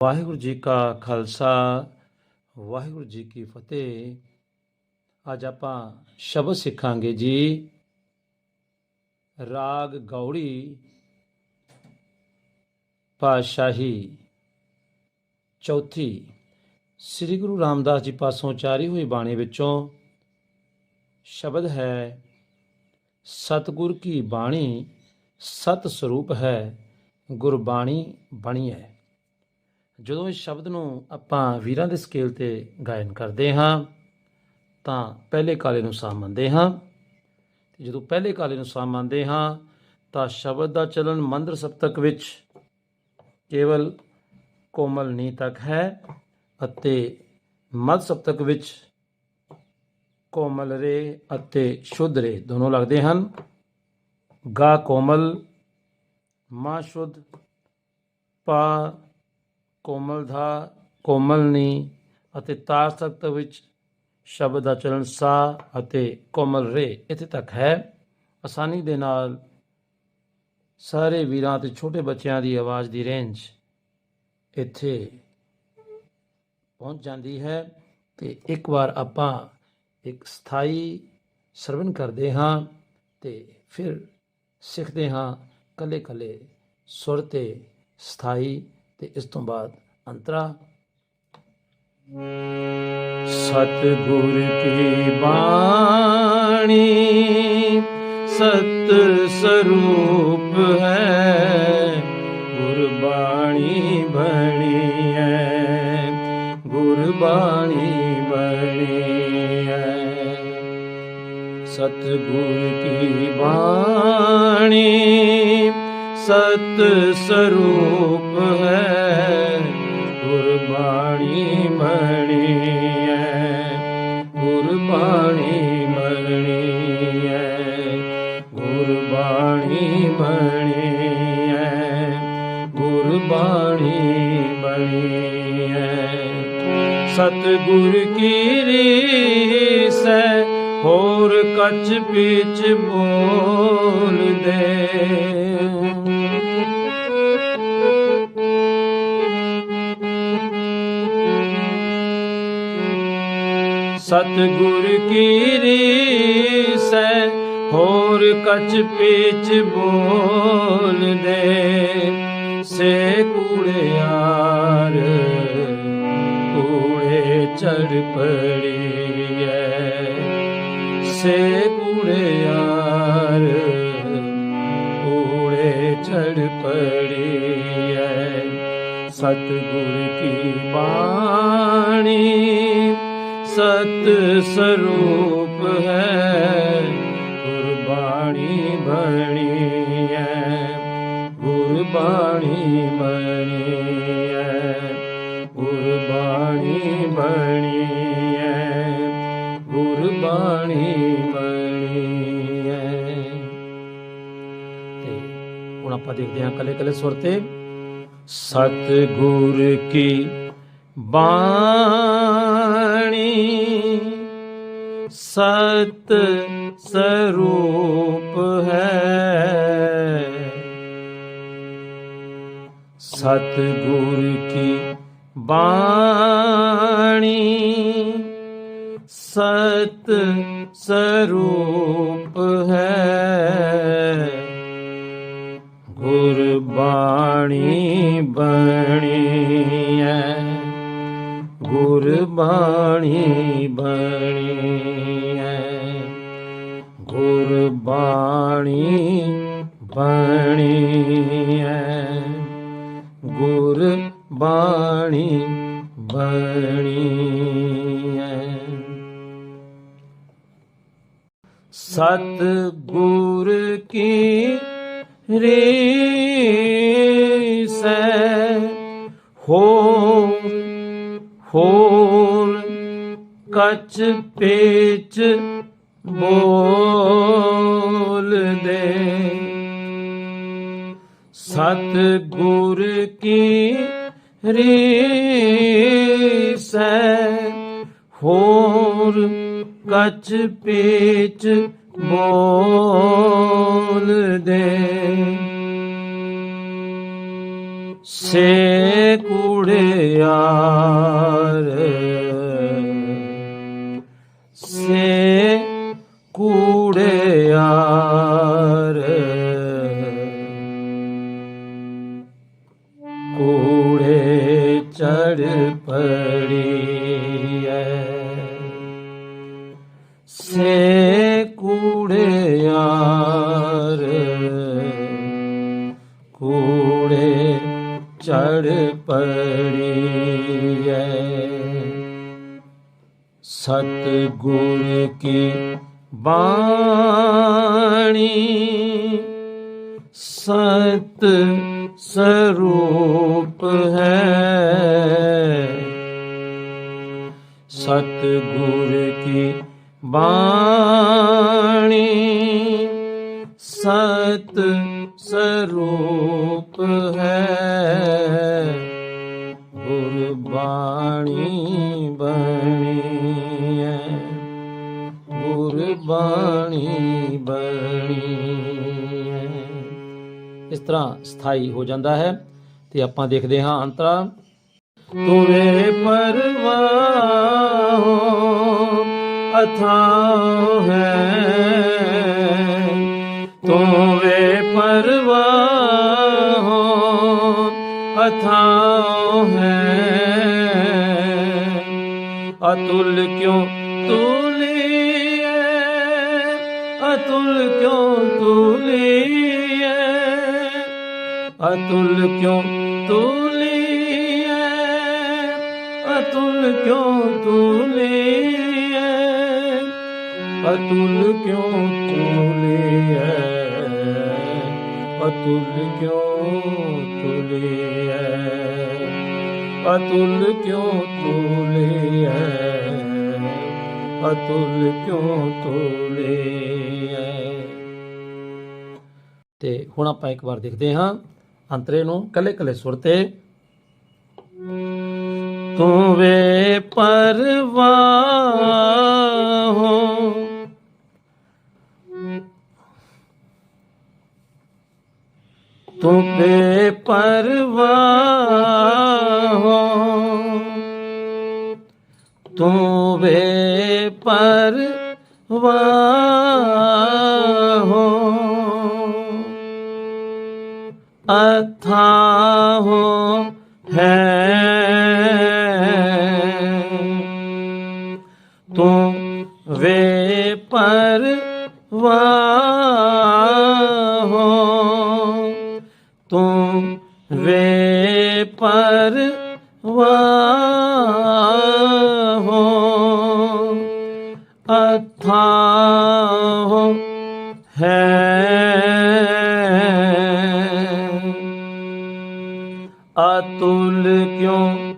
ਵਾਹਿਗੁਰੂ ਜੀ ਕਾ ਖਾਲਸਾ, ਵਾਹਿਗੁਰੂ ਜੀ ਕੀ ਫਤਿਹ। ਅੱਜ ਆਪਾਂ ਸ਼ਬਦ ਸਿੱਖਾਂਗੇ ਜੀ, ਰਾਗ ਗੌੜੀ ਪਾਸ਼ਾਹੀ ਚੌਥੀ। ਸ੍ਰੀ ਗੁਰੂ ਰਾਮਦਾਸ ਜੀ ਪਾਸੋਂ ਉਚਾਰੀ ਹੋਈ ਬਾਣੀ ਵਿੱਚੋਂ ਸ਼ਬਦ ਹੈ, ਸਤਿਗੁਰ ਕੀ ਬਾਣੀ ਸਤ ਸਰੂਪ ਹੈ, ਗੁਰਬਾਣੀ ਬਣੀ ਹੈ। ਜਦੋਂ ਇਸ ਸ਼ਬਦ ਨੂੰ ਆਪਾਂ ਵੀਰਾਂ ਦੇ ਸਕੇਲ ਤੇ ਗਾਇਨ ਕਰਦੇ ਹਾਂ, ਤਾਂ ਪਹਿਲੇ ਕਾਲੇ ਨੂੰ ਸਾਹ ਮੰਨਦੇ ਹਾਂ। ਤੇ ਜਦੋਂ ਪਹਿਲੇ ਕਾਲੇ ਨੂੰ ਸਾਹ ਮੰਨਦੇ ਹਾਂ, ਤਾਂ ਸ਼ਬਦ ਦਾ ਚਲਨ ਮੰਦਰ ਸਪਤਕ ਵਿੱਚ ਕੇਵਲ ਕੋਮਲ ਨੀ ਤੱਕ ਹੈ ਅਤੇ ਮਦ ਸਪਤਕ ਵਿੱਚ ਕੋਮਲ ਰੇ ਅਤੇ ਸ਼ੁੱਧ ਰੇ ਦੋਨੋਂ ਲੱਗਦੇ ਹਨ। ਗਾ ਕੋਮਲ, ਮਾ ਸ਼ੁੱਧ, ਪਾ ਕੋਮਲ ਧਾ ਕੋਮਲ ਨੀ ਅਤੇ ਤਾਰ ਸਖਤ ਵਿੱਚ ਸ਼ਬਦ ਦਾ ਚਲਨ ਸਾ ਅਤੇ ਕੋਮਲ ਰੇ ਇੱਥੇ ਤੱਕ ਹੈ। ਆਸਾਨੀ ਦੇ ਨਾਲ ਸਾਰੇ ਵੀਰਾਂ ਤੇ ਛੋਟੇ ਬੱਚਿਆਂ ਦੀ ਆਵਾਜ਼ ਦੀ ਰੇਂਜ ਇੱਥੇ ਪਹੁੰਚ ਜਾਂਦੀ ਹੈ ਤੇ ਇੱਕ ਵਾਰ ਆਪਾਂ ਇੱਕ ਸਥਾਈ ਸਰਵਨ ਕਰਦੇ ਹਾਂ ਤੇ ਫਿਰ ਸਿੱਖਦੇ ਹਾਂ ਕੱਲੇ ਕੱਲੇ ਸੁਰ ਤੇ ਸਥਾਈ ਤੇ ਇਸ ਤੋਂ ਬਾਅਦ ਅੰਤਰਾ। ਸਤਿਗੁਰ ਕੀ ਬਾਣੀ ਸਤ ਸਰੂਪ ਹੈ, ਗੁਰਬਾਣੀ ਬਣੀ ਹੈ ਗੁਰਬਾਣੀ ਬਣੀ ਹੈ ਸਤਿਗੁਰ ਕੀ ਬਾਣੀ ਸਤ ਸਰੂਪ ਹੈ, ਗੁਰਬਾਣੀ ਬਣੀ ਹੈ, ਗੁਰਬਾਣੀ ਬਣੀ ਹੈ, ਗੁਰਬਾਣੀ ਮਣੀ ਹੈ, ਗੁਰਬਾਣੀ ਬਣੀ ਹੈ। ਸਤਿਗੁਰ ਕੀ ਰੀਸ ਹੈ, ਹੋਰ ਕੱਚ ਪੀਚ ਬੋਲਦੇ। ਸਤਿਗੁਰ ਕੀ ਰੀਸ ਹੈ? ਹੋਰ ਕਛ ਪੀਚ ਬੋਲ ਦੇ। ਸੇ ਕੂੜਿਆਰ ਕੂੜੇ ਚੜ ਪੜੀ ਹੈ ਸੇ ਕੂੜਿਆਰ ਕੂੜੇ ਚੜ ਪੜੀ ਹੈ ਸਤਿਗੁਰ ਕੀ ਬਾਣੀ ਸਤ ਸਰੂਪ ਹੈ, ਗੁਰਬਾਣੀ ਬਣੀ ਹੈ, ਗੁਰਬਾਣੀ ਬਣੀ ਹੈ, ਗੁਰਬਾਣੀ ਬਣੀ ਹੈ, ਗੁਰਬਾਣੀ ਬਣੀ ਹੈ। ਤੇ ਹੁਣ ਆਪਾਂ ਦੇਖਦੇ ਹਾਂ ਕੱਲੇ ਕੱਲੇ ਸੁਰ ਤੇ, ਸਤਿਗੁਰ ਕੀ ਬਾਣੀ ਸਤ ਸਰੂਪ ਹੈ। ਸਤਿਗੁਰ ਕੀ ਬਾਣੀ ਸਤ ਸਰੂਪ ਹੈ। ਗੁਰਬਾਣੀ ਬਣੀ ਹੈ। ਗੁਰਬਾਣੀ ਬਣੀ ਬਾਣੀ ਬਣੀ ਹੈ ਗੁਰਬਾਣੀ ਬਣੀ ਹੈ ਸਤ ਗੁਰ ਕੀ ਰੀਸੈ ਹੋ ਹੋਲ ਕਚ ਪੇਚ ਬੋਲ ਦੇ। ਸਤ ਗੁਰ ਕੀ ਰੀਸੈ ਹੋਰ ਕਚ ਪੇਚ ਬੋਲ ਦੇ। ਸੇ ਕੁੜਿਆ ਚੜ ਪੜੀ ਐ ਸੇ ਕੂੜਿਆਰ ਕੂੜੇ ਚੜ ਪੜੀ ਐ ਸਤ ਗੁਰ ਕੀ ਬਾਣੀ ਸਤ ਸਰੂਪ ਹੈ ਸਤ ਗੁਰ ਕੀ ਬਾਣੀ ਸਤ ਸਰੂਪ ਹੈ। ਗੁਰ ਬਾਣੀ ਬਣੀ ਹੈ ਗੁਰ ਬਾਣੀ ਬਣੀ ਹੈ ਇਸ ਤਰ੍ਹਾਂ ਸਥਾਈ ਹੋ ਜਾਂਦਾ ਹੈ ਤੇ ਆਪਾਂ ਦੇਖਦੇ ਹਾਂ ਅੰਤਰਾ ਤੁਰੇ ਪਰਵਾਹੋ ਅਥਾਉ ਹੈ। ਤੁਵੇ ਪਰਵਾਹੋ ਅਥਾਉ ਹੈ। ਅਤੁਲ ਕਿਉ ਤੁਲੀਏ ਅਤੁਲ ਕਿਉ ਤੁਲੀਏ ਅਤੁਲ ਕਿਉ ਤੁਲੀਏ ਅਤੁਲ ਕਿਉ ਤੁਲੀਏ ਅਤੁਲ ਕਿਉ ਤੁਲੀਏ ਅਤੁਲ ਕਿਉ ਤੁਲੀਏ ਅਤੁਲ ਕਿਉ ਤੁਲੀਏ ਅਤੁਲ ਕਿਉ ਤੁਲੀਏ ਤੇ ਹੁਣ ਆਪਾਂ ਇੱਕ ਵਾਰ ਦੇਖਦੇ ਹਾਂ ਅੰਤਰੇ ਨੂੰ ਕੱਲੇ ਕੱਲੇ ਸੁਰ ਤੇ ਤੂੰ ਵੇ ਪਰਵਾਹੋ। ਤੂੰ ਵੇ ਪਰਵਾਹੋ। ਤੂੰ ਵੇ ਪਰਵਾਹੋ। ਅਥਾਹੋ ਹੈ ہو تم وے پر ہو اتھا ہو ہے اتل کیوں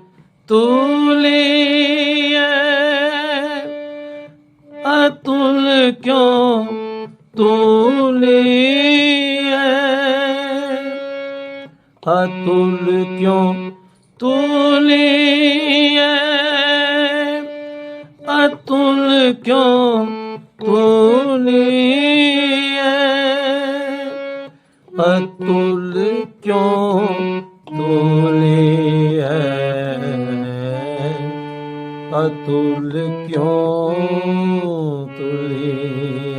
تولی اتل کیوں ਤੂੰ ਲੀਏ। ਅਤੁਲ ਕਿਉਂ ਤੂੰ ਲੀਏ? ਅਤੁਲ ਕਿਉਂ ਤੂੰ ਲੀਏ? ਅਤੁਲ ਕਿਉਂ ਤੂੰ ਲੀਏ? ਅਤੁਲ ਕਿਉਂ ਤੁਲੇ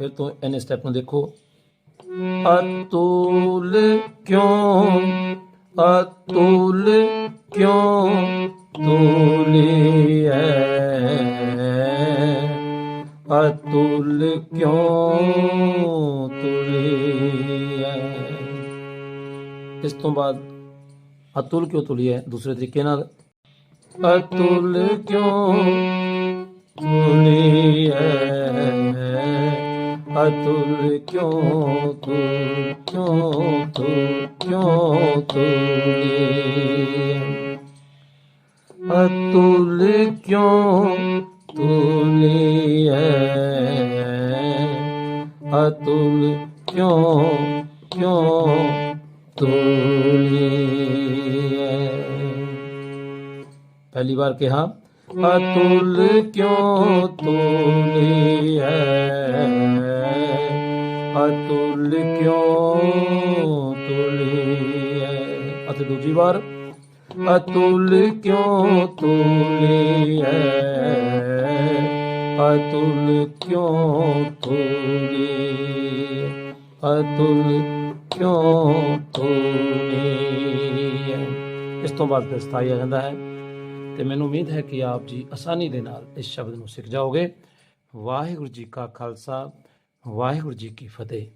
ਫਿਰ ਤੋਂ ਇਹਨੇ ਸਟੈਪ ਨੂੰ ਦੇਖੋ। ਅਤੁਲ ਕਿਉਂ? ਅਤੁਲ ਕਿਉਂ ਤੁਲੀਏ ਅਤੁਲ ਕਿਉ ਤੁਲੀਏ ਇਸ ਤੋਂ ਬਾਅਦ ਅਤੁਲ ਕਿਉਂ ਤੁਲੀਏ ਦੂਸਰੇ ਤਰੀਕੇ ਨਾਲ। ਅਤੁਲ ਕਿਉਂ اتل کیوں تل کیوں تل کیوں تلی اتل کیوں تلی ہے اتل کیوں کیوں تلی پہلی بار کہا اتل کیوں تلی ہے ਅਤੁਲ ਕਿਉਂ ਤੁਲੀਏ ਅਤੇ ਦੂਜੀ ਵਾਰ, ਅਤੁਲ ਕਿਉਂ ਤੋਲੇ ਅਤੁਲ ਕਿਉਂ ਤੋਲੇ ਅਤੁਲ ਕਿਉਂ ਤੋਲੇ ਇਸ ਤੋਂ ਬਾਅਦ ਦਸਤਾਇਆ ਜਾਂਦਾ ਹੈ। ਤੇ ਮੈਨੂੰ ਉਮੀਦ ਹੈ ਕਿ ਆਪ ਜੀ ਆਸਾਨੀ ਦੇ ਨਾਲ ਇਸ ਸ਼ਬਦ ਨੂੰ ਸਿੱਖ ਜਾਓਗੇ। ਵਾਹਿਗੁਰੂ ਜੀ ਕਾ ਖਾਲਸਾ। ਵਾਹਿਗੁਰੂ ਜੀ ਕੀ ਫਤਿਹ।